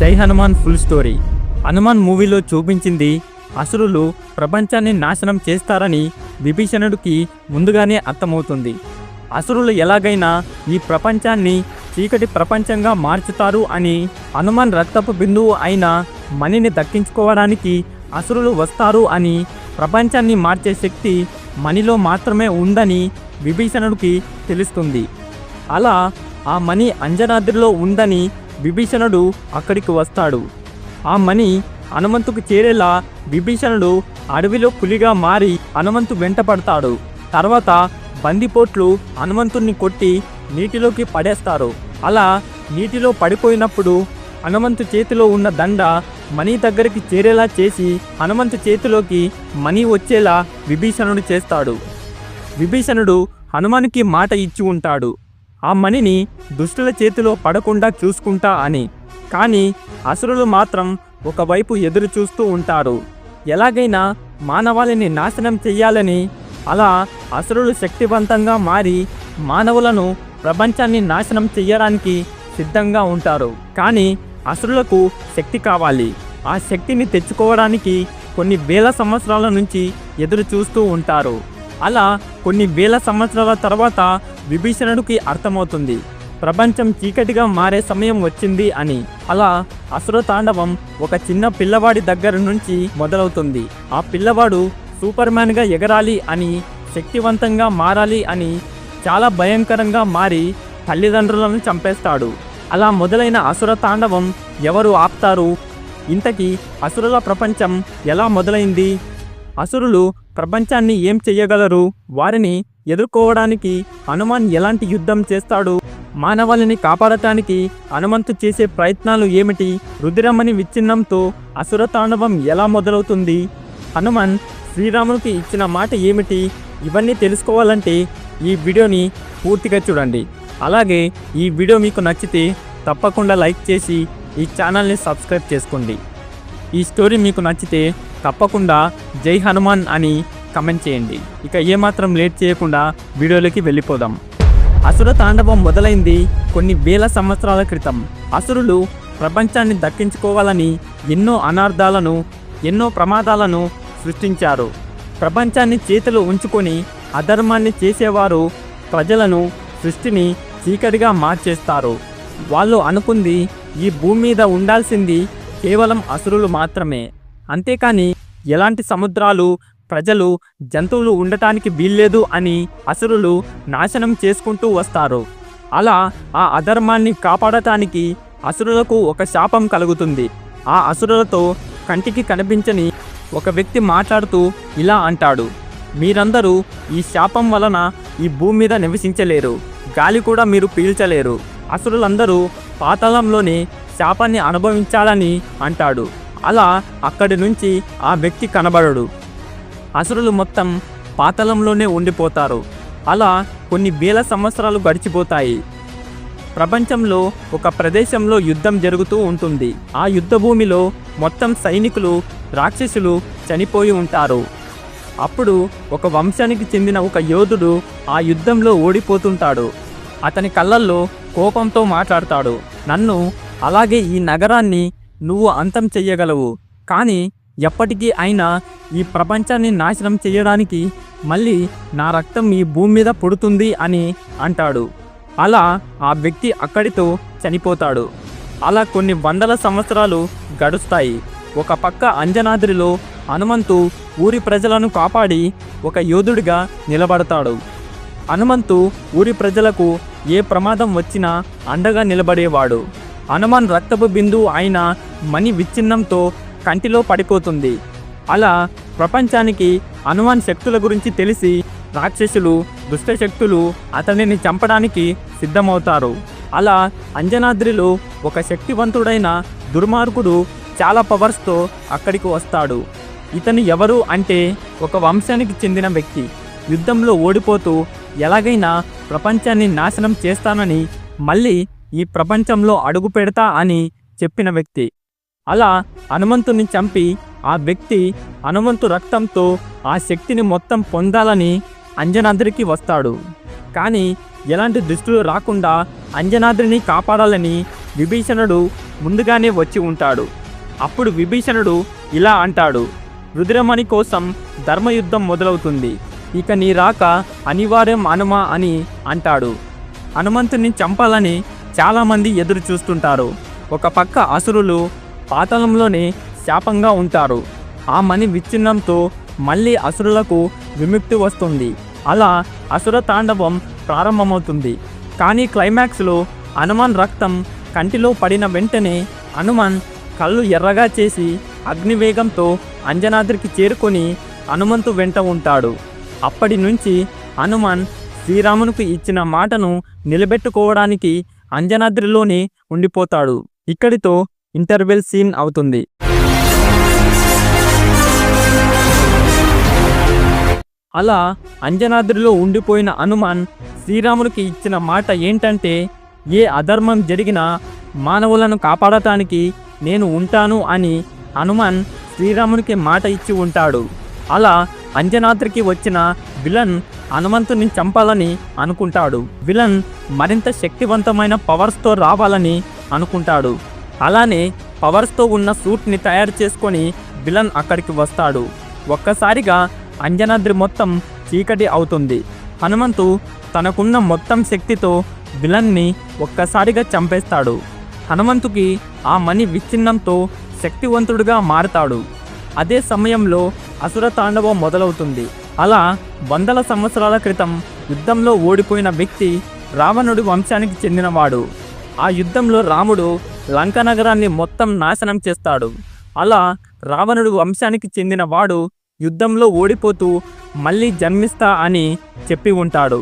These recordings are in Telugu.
జై హనుమాన్ ఫుల్ స్టోరీ. హనుమాన్ మూవీలో చూపించింది అసురులు ప్రపంచాన్ని నాశనం చేస్తారని విభీషణుడికి ముందుగానే అర్థమవుతుంది. అసురులు ఎలాగైనా ఈ ప్రపంచాన్ని చీకటి ప్రపంచంగా మార్చుతారు అని హనుమాన్ రక్తపు బిందువు అయిన మణిని దక్కించుకోవడానికి అసురులు వస్తారు అని ప్రపంచాన్ని మార్చే శక్తి మణిలో మాత్రమే ఉందని విభీషణుడికి తెలుస్తుంది. అలా ఆ మణి అంజనాద్రిలో ఉందని విభీషణుడు అక్కడికి వస్తాడు. ఆ మణి హనుమంతుకు చేరేలా విభీషణుడు అడవిలో పులిగా మారి హనుమంతు వెంటపడతాడు తర్వాత బందిపోట్లు హనుమంతుణ్ణి కొట్టి నీటిలోకి పడేస్తారు. అలా నీటిలో పడిపోయినప్పుడు హనుమంతు చేతిలో ఉన్న దండ మణి దగ్గరికి చేరేలా చేసి హనుమంతు చేతిలోకి మణి వచ్చేలా విభీషణుడు చేస్తాడు. విభీషణుడు హనుమానికి మాట ఇచ్చి ఉంటాడు. ఆ మణిని దుష్టుల చేతిలో పడకుండా చూసుకుంటా అని. కానీ అసురులు మాత్రం ఒకవైపు ఎదురు చూస్తూ ఉంటారు. ఎలాగైనా మానవాళిని నాశనం చెయ్యాలని అలా అసురులు శక్తివంతంగా మారి మానవులను ప్రపంచాన్ని నాశనం చెయ్యడానికి సిద్ధంగా ఉంటారు. కానీ అసురులకు శక్తి కావాలి. ఆ శక్తిని తెచ్చుకోవడానికి కొన్ని వేల సంవత్సరాల నుంచి ఎదురు చూస్తూ ఉంటారు. అలా కొన్ని వేల సంవత్సరాల తర్వాత విభీషణుడికి అర్థమవుతుంది. ప్రపంచం చీకటిగా మారే సమయం వచ్చింది అని. అలా అసురతాండవం ఒక చిన్న పిల్లవాడి దగ్గర నుంచి మొదలవుతుంది. ఆ పిల్లవాడు సూపర్ మ్యాన్గా ఎగరాలి అని శక్తివంతంగా మారాలి అని చాలా భయంకరంగా మారి తల్లిదండ్రులను చంపేస్తాడు. అలా మొదలైన అసుర తాండవం ఎవరు ఆపుతారు? ఇంతకీ అసురుల ప్రపంచం ఎలా మొదలైంది? అసురులు ప్రపంచాన్ని ఏం చెయ్యగలరు? వారిని ఎదుర్కోవడానికి హనుమాన్ ఎలాంటి యుద్ధం చేస్తాడు? మానవాళిని కాపాడటానికి హనుమంతు చేసే ప్రయత్నాలు ఏమిటి? రుద్రమణి విచ్ఛిన్నంతో అసురతాండవం ఎలా మొదలవుతుంది? హనుమాన్ శ్రీరామునికి ఇచ్చిన మాట ఏమిటి? ఇవన్నీ తెలుసుకోవాలంటే ఈ వీడియోని పూర్తిగా చూడండి. అలాగే ఈ వీడియో మీకు నచ్చితే తప్పకుండా లైక్ చేసి ఈ ఛానల్ని సబ్స్క్రైబ్ చేసుకోండి. ఈ స్టోరీ మీకు నచ్చితే తప్పకుండా జై హనుమాన్ అని కమెంట్ చేయండి. ఇక ఏమాత్రం లేట్ చేయకుండా వీడియోలోకి వెళ్ళిపోదాం. అసుర తాండవం మొదలైంది కొన్ని వేల సంవత్సరాల క్రితం. అసురులు ప్రపంచాన్ని దక్కించుకోవాలని ఎన్నో అనార్థాలను ఎన్నో ప్రమాదాలను సృష్టించారు. ప్రపంచాన్ని చేతిలో ఉంచుకొని అధర్మాన్ని చేసేవారు ప్రజలను సృష్టిని చీకటిగా మార్చేస్తారు. వాళ్ళు అనుకుంది ఈ భూమి మీద ఉండాల్సింది కేవలం అసురులు మాత్రమే. అంతేకాని ఎలాంటి సముద్రాలు ప్రజలు జంతువులు ఉండటానికి వీల్లేదు అని అసురులు నాశనం చేసుకుంటూ వస్తారు. అలా ఆ అధర్మాన్ని కాపాడటానికి అసురులకు ఒక శాపం కలుగుతుంది. ఆ అసురులతో కంటికి కనిపించని ఒక వ్యక్తి మాట్లాడుతూ ఇలా అంటాడు మీరందరూ ఈ శాపం వలన ఈ భూమి మీద నివసించలేరు గాలి కూడా మీరు పీల్చలేరు. అసురులందరూ పాతాళంలోనే శాపాన్ని అనుభవించాలని అంటాడు. అలా అక్కడి నుంచి ఆ వ్యక్తి కనబడడు. అసురులు మొత్తం పాతలంలోనే ఉండిపోతారు. అలా కొన్ని వేల సంవత్సరాలు గడిచిపోతాయి. ప్రపంచంలో ఒక ప్రదేశంలో యుద్ధం జరుగుతూ ఉంటుంది. ఆ యుద్ధ భూమిలో మొత్తం సైనికులు రాక్షసులు చనిపోయి ఉంటారు. అప్పుడు ఒక వంశానికి చెందిన ఒక యోధుడు ఆ యుద్ధంలో ఓడిపోతుంటాడు. అతని కళ్ళల్లో కోపంతో మాట్లాడతాడు. నన్ను అలాగే ఈ నగరాన్ని నువ్వు అంతం చెయ్యగలవు. కానీ ఎప్పటికీ అయినా ఈ ప్రపంచాన్ని నాశనం చేయడానికి మళ్ళీ నా రక్తం ఈ భూమి మీద పుడుతుంది అని అంటాడు. అలా ఆ వ్యక్తి అక్కడితో చనిపోతాడు. అలా కొన్ని వందల సంవత్సరాలు గడుస్తాయి. ఒక పక్క అంజనాద్రిలో హనుమంతు ఊరి ప్రజలను కాపాడి ఒక యోధుడిగా నిలబడతాడు. హనుమంతు ఊరి ప్రజలకు ఏ ప్రమాదం వచ్చినా అండగా నిలబడేవాడు. హనుమాన్ రక్తపు బిందువు అయిన మణి విచ్ఛిన్నంతో కంటిలో పడిపోతుంది. అలా ప్రపంచానికి హనుమాన్ శక్తుల గురించి తెలిసి రాక్షసులు దుష్టశక్తులు అతనిని చంపడానికి సిద్ధమవుతారు. అలా అంజనాద్రిలో ఒక శక్తివంతుడైన దుర్మార్గుడు చాలా పవర్స్తో అక్కడికి వస్తాడు. ఇతను ఎవరు అంటే ఒక వంశానికి చెందిన వ్యక్తి. యుద్ధంలో ఓడిపోతూ ఎలాగైనా ప్రపంచాన్ని నాశనం చేస్తానని మళ్ళీ ఈ ప్రపంచంలో అడుగు పెడతా అని చెప్పిన వ్యక్తి. అలా హనుమంతుని చంపి ఆ వ్యక్తి హనుమంతు రక్తంతో ఆ శక్తిని మొత్తం పొందాలని అంజనాద్రికి వస్తాడు. కానీ ఎలాంటి దుస్తులు రాకుండా అంజనాద్రిని కాపాడాలని విభీషణుడు ముందుగానే వచ్చి ఉంటాడు. అప్పుడు విభీషణుడు ఇలా అంటాడు రుద్రమణి కోసం ధర్మయుద్ధం మొదలవుతుంది. ఇక నీ రాక అనివార్యం అనుమా అని అంటాడు. హనుమంతుని చంపాలని చాలామంది ఎదురు చూస్తుంటారు. ఒక పక్క అసురులు పాతలంలోనే శాపంగా ఉంటారు. ఆ మణి విచ్ఛిన్నంతో మళ్ళీ అసురులకు విముక్తి వస్తుంది. అలా అసుర తాండవం ప్రారంభమవుతుంది. కానీ క్లైమాక్స్లో హనుమాన్ రక్తం కంటిలో పడిన వెంటనే హనుమాన్ కళ్ళు ఎర్రగా చేసి అగ్నివేగంతో అంజనాద్రికి చేరుకొని హనుమంతు వెంట ఉంటాడు. అప్పటి నుంచి హనుమాన్ శ్రీరామునికి ఇచ్చిన మాటను నిలబెట్టుకోవడానికి అంజనాద్రిలోనే ఉండిపోతాడు. ఇక్కడితో ఇంటర్వెల్ సీన్ అవుతుంది. అలా అంజనాద్రిలో ఉండిపోయిన హనుమాన్ శ్రీరామునికి ఇచ్చిన మాట ఏంటంటే ఏ అధర్మం జరిగినా మానవులను కాపాడటానికి నేను ఉంటాను అని హనుమాన్ శ్రీరామునికి మాట ఇచ్చి ఉంటాడు. అలా అంజనాద్రికి వచ్చిన విలన్ హనుమంతుని చంపాలని అనుకుంటాడు. విలన్ మరింత శక్తివంతమైన పవర్స్తో రావాలని అనుకుంటాడు. అలానే పవర్స్తో ఉన్న సూట్ని తయారు చేసుకొని విలన్ అక్కడికి వస్తాడు. ఒక్కసారిగా అంజనాద్రి మొత్తం చీకటి అవుతుంది. హనుమంతు తనకున్న మొత్తం శక్తితో విలన్ని ఒక్కసారిగా చంపేస్తాడు. హనుమంతుకి ఆ మణి విచ్ఛిన్నంతో శక్తివంతుడుగా మారతాడు. అదే సమయంలో అసుర తాండవం మొదలవుతుంది. అలా వందల సంవత్సరాల క్రితం యుద్ధంలో ఓడిపోయిన వ్యక్తి రావణుడి వంశానికి చెందినవాడు. ఆ యుద్ధంలో రాముడు లంక నగరాన్ని మొత్తం నాశనం చేస్తాడు. అలా రావణుడు వంశానికి చెందినవాడు యుద్ధంలో ఓడిపోతూ మళ్ళీ జన్మిస్తా అని చెప్పి ఉంటాడు.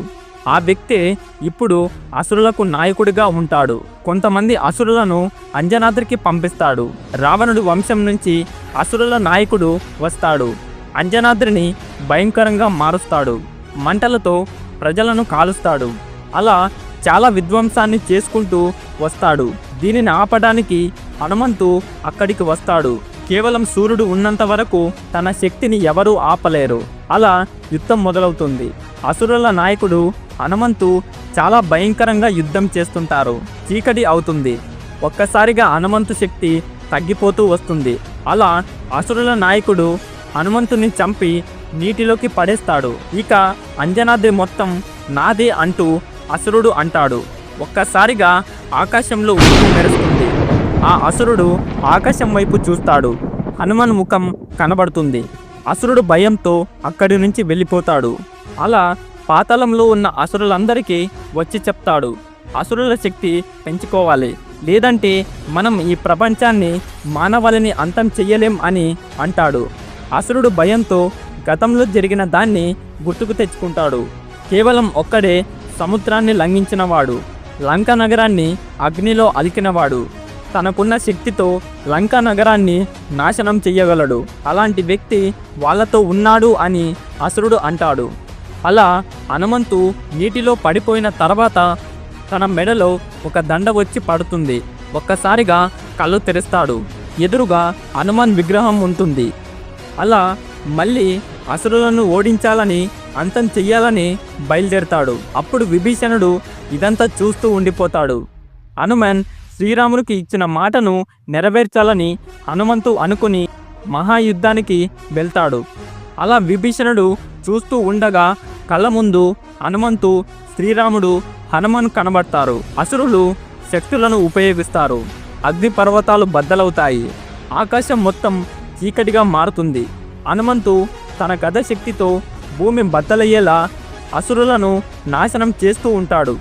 ఆ వ్యక్తే ఇప్పుడు అసురులకు నాయకుడిగా ఉంటాడు. కొంతమంది అసురులను అంజనాద్రికి పంపిస్తాడు. రావణుడి వంశం నుంచి అసురుల నాయకుడు వస్తాడు. అంజనాద్రిని భయంకరంగా మారుస్తాడు. మంటలతో ప్రజలను కాలుస్తాడు. అలా చాలా విధ్వంసాన్ని చేసుకుంటూ వస్తాడు. దీనిని ఆపడానికి హనుమంతు అక్కడికి వస్తాడు. కేవలం సూర్యుడు ఉన్నంత వరకు తన శక్తిని ఎవరూ ఆపలేరు. అలా యుద్ధం మొదలవుతుంది. అసురుల నాయకుడు హనుమంతు చాలా భయంకరంగా యుద్ధం చేస్తుంటారు. చీకటి అవుతుంది. ఒక్కసారిగా హనుమంతు శక్తి తగ్గిపోతూ వస్తుంది. అలా అసురుల నాయకుడు హనుమంతుని చంపి నీటిలోకి పడేస్తాడు. ఇక అంజనాద్రి మొత్తం నాదే అంటూ అసురుడు అంటాడు. ఒక్కసారిగా ఆకాశంలో ఉరుము మెరుస్తుంది. ఆ అసురుడు ఆకాశం వైపు చూస్తాడు. హనుమాన్ ముఖం కనబడుతుంది. అసురుడు భయంతో అక్కడి నుంచి వెళ్ళిపోతాడు. అలా పాతాళంలో ఉన్న అసురులందరికీ వచ్చి చెప్తాడు. అసురుల శక్తి పెంచుకోవాలి. లేదంటే మనం ఈ ప్రపంచాన్ని మానవాళిని అంతం చెయ్యలేం అని అంటాడు. అసురుడు భయంతో గతంలో జరిగిన దాన్ని గుర్తుకు తెచ్చుకుంటాడు. కేవలం ఒక్కడే సముద్రాన్ని లంఘించినవాడు. లంక నగరాన్ని అగ్నిలో అలికినవాడు. తనకున్న శక్తితో లంక నగరాన్ని నాశనం చెయ్యగలడు. అలాంటి వ్యక్తి వాళ్ళతో ఉన్నాడు అని అసురుడు అంటాడు. అలా హనుమంతు నీటిలో పడిపోయిన తర్వాత తన మెడలో ఒక దండ వచ్చి పడుతుంది. ఒక్కసారిగా కళ్ళు తెరుస్తాడు. ఎదురుగా హనుమాన్ విగ్రహం ఉంటుంది. అలా మళ్ళీ అసురులను ఓడించాలని అంతం చెయ్యాలని బయలుదేరతాడు. అప్పుడు విభీషణుడు ఇదంతా చూస్తూ ఉండిపోతాడు. హనుమాన్ శ్రీరామునికి ఇచ్చిన మాటను నెరవేర్చాలని హనుమంతు అనుకుని మహాయుద్ధానికి వెళ్తాడు. అలా విభీషణుడు చూస్తూ ఉండగా కళ్ళ ముందు హనుమంతు శ్రీరాముడు హనుమాన్ కనబడతారు. అసురులు శక్తులను ఉపయోగిస్తారు. అగ్ని పర్వతాలు బద్దలవుతాయి. ఆకాశం మొత్తం చీకటిగా మారుతుంది. హనుమంతు తన గద శక్తితో భూమి బద్దలయ్యేలా అసురులను నాశనం చేస్తూ ఉంటాడు.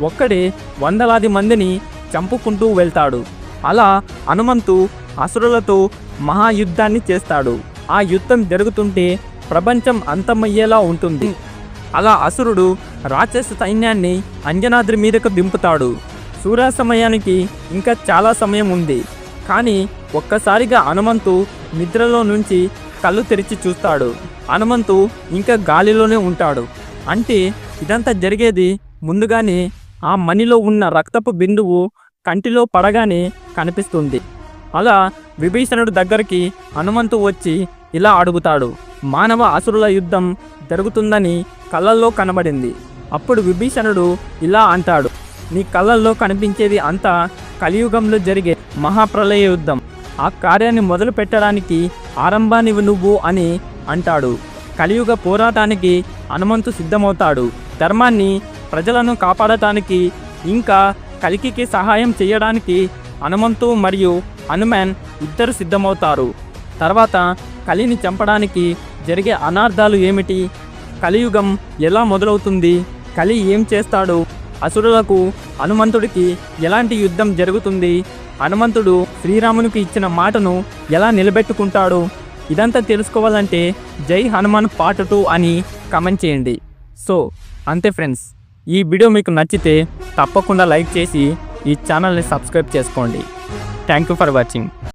ఒక్కడే వందలాది మందిని చంపుకుంటూ వెళ్తాడు. అలా హనుమంతు అసురులతో మహాయుద్ధాన్ని చేస్తాడు. ఆ యుద్ధం జరుగుతుంటే ప్రపంచం అంతమయ్యేలా ఉంటుంది. అలా అసురుడు రాక్షస సైన్యాన్ని అంజనాద్రి మీదకు దింపుతాడు. సూర్యాస్తమయానికి ఇంకా చాలా సమయం ఉంది. కానీ ఒక్కసారిగా హనుమంతు నిద్రలో నుంచి కళ్ళు తెరిచి చూస్తాడు. హనుమంతు ఇంకా గాలిలోనే ఉంటాడు. అంటే ఇదంతా జరిగేది ముందుగానే ఆ మణిలో ఉన్న రక్తపు బిందువు కంటిలో పడగానే కనిపిస్తుంది. అలా విభీషణుడు దగ్గరికి హనుమంతు వచ్చి ఇలా అడుగుతాడు మానవ అసురుల యుద్ధం జరుగుతుందని కళ్ళల్లో కనబడింది. అప్పుడు విభీషణుడు ఇలా అంటాడు నీ కళ్ళల్లో కనిపించేది అంతా కలియుగంలో జరిగే మహాప్రలయ యుద్ధం. ఆ కార్యాన్ని మొదలు పెట్టడానికి ఆరంభానివి నువ్వు అని అంటాడు. కలియుగ పోరాటానికి హనుమంతు సిద్ధమవుతాడు. ధర్మాన్ని ప్రజలను కాపాడటానికి ఇంకా కలికికి సహాయం చేయడానికి హనుమంతు మరియు హనుమాన్ ఇద్దరు సిద్ధమవుతారు. తర్వాత కలిని చంపడానికి జరిగే అనార్థాలు ఏమిటి? కలియుగం ఎలా మొదలవుతుంది? కలి ఏం చేస్తాడు? అసురులకు హనుమంతుడికి ఎలాంటి యుద్ధం జరుగుతుంది? హనుమంతుడు శ్రీరామునికి ఇచ్చిన మాటను ఎలా నిలబెట్టుకుంటాడు? ఇదంతా తెలుసుకోవాలంటే జై హనుమాన్ పార్ట్ టూ అని కమెంట్ చేయండి. సో అంతే ఫ్రెండ్స్. ఈ వీడియో మీకు నచ్చితే తప్పకుండా లైక్ చేసి ఈ ఛానల్ని సబ్స్క్రైబ్ చేసుకోండి. Thank you for watching.